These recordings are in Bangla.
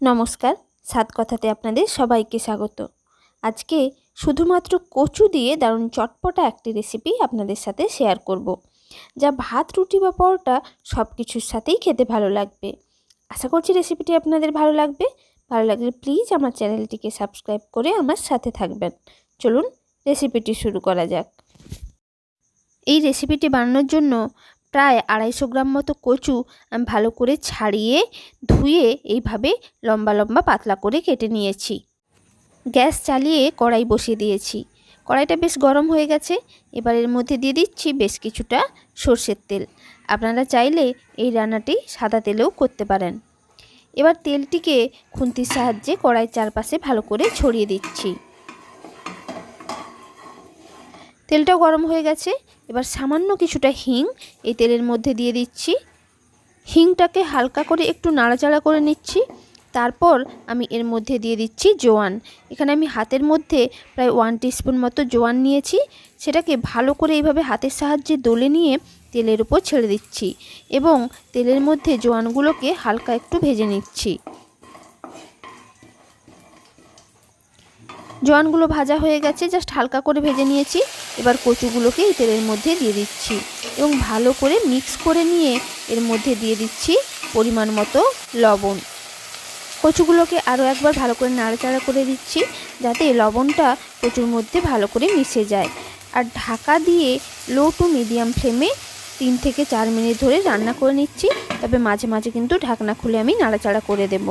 নমস্কার, সাত কথাতে আপনাদের সবাইকে স্বাগত। আজকে শুধুমাত্র কচু দিয়ে দারুণ চটপটা একটি রেসিপি আপনাদের সাথে শেয়ার করব। যা ভাত, রুটি বা পরোটা সব কিছুর সাথেই খেতে ভালো লাগবে। আশা করছি রেসিপিটি আপনাদের ভালো লাগবে। ভালো লাগলে প্লিজ আমার চ্যানেলটিকে সাবস্ক্রাইব করে আমার সাথে থাকবেন। চলুন রেসিপিটি শুরু করা যাক। এই রেসিপিটি বানানোর জন্য প্রায় আড়াইশো গ্রাম মতো কচু আমি ভালো করে ছাড়িয়ে ধুয়ে এইভাবে লম্বা লম্বা পাতলা করে কেটে নিয়েছি। গ্যাস চালিয়ে কড়াই বসিয়ে দিয়েছি। কড়াইটা বেশ গরম হয়ে গেছে। এবার এর মধ্যে দিয়ে দিচ্ছি বেশ কিছুটা সর্ষের তেল। আপনারা চাইলে এই রান্নাটি সাদা তেলেও করতে পারেন। এবার তেলটিকে খুন্তির সাহায্যে কড়াই চারপাশে ভালো করে ছড়িয়ে দিচ্ছি। তেলটাও গরম হয়ে গেছে। এবার সামান্য কিছুটা হিং এই তেলের মধ্যে দিয়ে দিচ্ছি। হিংটাকে হালকা করে একটু নাড়াচাড়া করে নিচ্ছি। তারপর আমি এর মধ্যে দিয়ে দিচ্ছি জোয়ান। এখানে আমি হাতের মধ্যে প্রায় ওয়ান টিস্পুন মতো জোয়ান নিয়েছি। সেটাকে ভালো করে এইভাবে হাতের সাহায্যে দলে নিয়ে তেলের উপর ছেড়ে দিচ্ছি এবং তেলের মধ্যে জোয়ানগুলোকে হালকা একটু ভেজে নিচ্ছি। জোয়ানগুলো ভাজা হয়ে গেছে, জাস্ট হালকা করে ভেজে নিয়েছি। এবার কচুগুলোকে এই তেলের মধ্যে দিয়ে দিচ্ছি এবং ভালো করে মিক্স করে নিয়ে এর মধ্যে দিয়ে দিচ্ছি পরিমাণ মতো লবণ। কচুগুলোকে আরও একবার ভালো করে নাড়াচাড়া করে দিচ্ছি যাতে লবণটা কচুর মধ্যে ভালো করে মিশে যায়। আর ঢাকা দিয়ে লো টু মিডিয়াম ফ্লেমে তিন থেকে চার মিনিট ধরে রান্না করে নিচ্ছি, তবে মাঝে মাঝে কিন্তু ঢাকনা খুলে আমি নাড়াচাড়া করে দেব।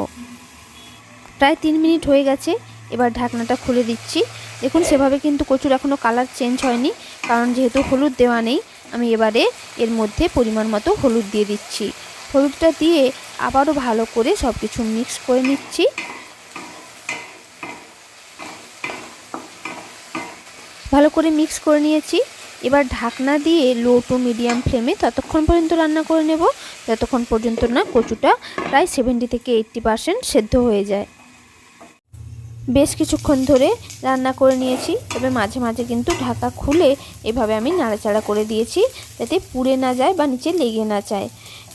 প্রায় তিন মিনিট হয়ে গেছে, এবার ঢাকনাটা খুলে দিচ্ছি। দেখুন, সেভাবে কিন্তু কচুর এখনও কালার চেঞ্জ হয়নি, কারণ যেহেতু হলুদ দেওয়া নেই, আমি এবারে এর মধ্যে পরিমাণ মতো হলুদ দিয়ে দিচ্ছি। হলুদটা দিয়ে আবারও ভালো করে সব কিছু মিক্স করে নিচ্ছি। ভালো করে মিক্স করে নিয়েছি। এবার ঢাকনা দিয়ে লো টু মিডিয়াম ফ্লেমে ততক্ষণ পর্যন্ত রান্না করে নেব ততক্ষণ পর্যন্ত না কচুটা প্রায় সেভেন্টি থেকে এইট্টি পারসেন্ট সেদ্ধ হয়ে যায়। বেশ কিছুক্ষণ ধরে রান্না করে নিয়েছি। তবে মাঝে মাঝে কিন্তু ঢাকা খুলে এভাবে আমি নাড়াচাড়া করে দিয়েছি যাতে পুড়ে না যায় বা নিচে লেগে না যায়।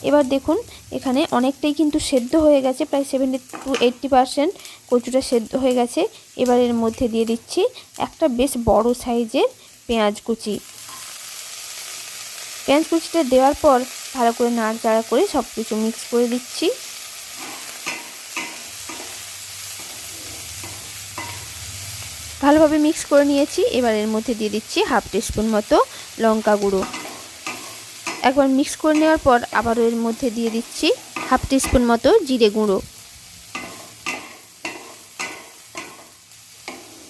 এবার দেখুন, এখানে অনেকটাই কিন্তু সেদ্ধ হয়ে গেছে, প্রায় সেভেন্টি টু এইট্টি পারসেন্ট কচুটা সেদ্ধ হয়ে গেছে। এবার এর মধ্যে দিয়ে দিচ্ছি একটা বেশ বড় সাইজের পেঁয়াজ কুচি। পেঁয়াজ কুচিটা দেওয়ার পর ভালো করে নাড়াচাড়া করে সব কিছু মিক্স করে দিচ্ছি। ভালোভাবে মিক্স করে নিয়েছি। এবার এর মধ্যে দিয়ে দিচ্ছি হাফ টিস্পুন মতো লঙ্কা গুঁড়ো। একবার মিক্স করে নেওয়ার পর আবারও এর মধ্যে দিয়ে দিচ্ছি হাফ টিস্পুন মতো জিরে গুঁড়ো।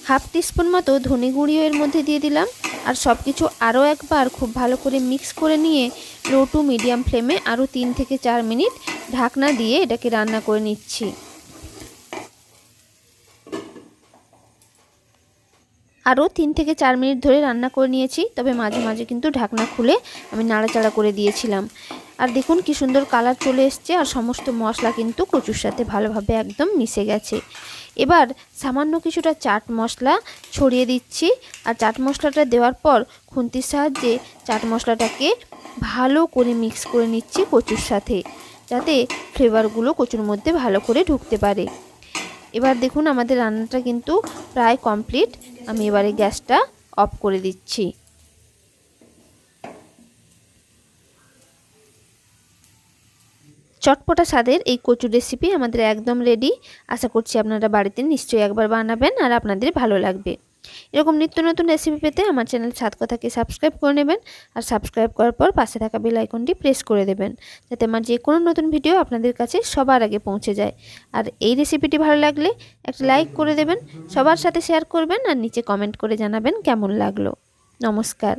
হাফ টিস্পুন মতো ধনে গুঁড়িও এর মধ্যে দিয়ে দিলাম। আর সব কিছু আরও একবার খুব ভালো করে মিক্স করে নিয়ে লো টু মিডিয়াম ফ্লেমে আরও তিন থেকে চার মিনিট ঢাকনা দিয়ে এটাকে রান্না করে নিচ্ছি। আরও তিন থেকে চার মিনিট ধরে রান্না করে নিয়েছি, তবে মাঝে মাঝে কিন্তু ঢাকনা খুলে আমি নাড়াচাড়া করে দিয়েছিলাম। আর দেখুন কি সুন্দর কালার চলে এসছে, আর সমস্ত মশলা কিন্তু কচুর সাথে ভালোভাবে একদম মিশে গেছে। এবার সামান্য কিছুটা চাট মশলা ছড়িয়ে দিচ্ছি, আর চাট মশলাটা দেওয়ার পর খুন্তির সাহায্যে চাট মশলাটাকে ভালো করে মিক্স করে নিচ্ছি কচুর সাথে, যাতে ফ্লেভারগুলো কচুর মধ্যে ভালো করে ঢুকতে পারে। এবার দেখুন আমাদের রান্নাটা কিন্তু প্রায় কমপ্লিট। আমি এবারে গ্যাসটা অফ করে দিচ্ছি। চটপটা স্বাদের এই কচু রেসিপি আমাদের একদম রেডি আশা করছি আপনারা বাড়িতে নিশ্চয়ই একবার বানাবেন আর আপনাদের ভালো লাগবে। এরকম নিত্য নতুন রেসিপি পেতে আমার চ্যানেল সাত কথাকে সাবস্ক্রাইব করে নেবেন আর সাবস্ক্রাইব করার পর পাশে থাকা বেল আইকনটি প্রেস করে দেবেন, যাতে আমার যে কোনো নতুন ভিডিও আপনাদের কাছে সবার আগে পৌঁছে যায়। আর এই রেসিপিটি ভালো লাগলে একটা লাইক করে দেবেন, সবার সাথে শেয়ার করবেন আর নিচে কমেন্ট করে জানাবেন কেমন লাগল। নমস্কার।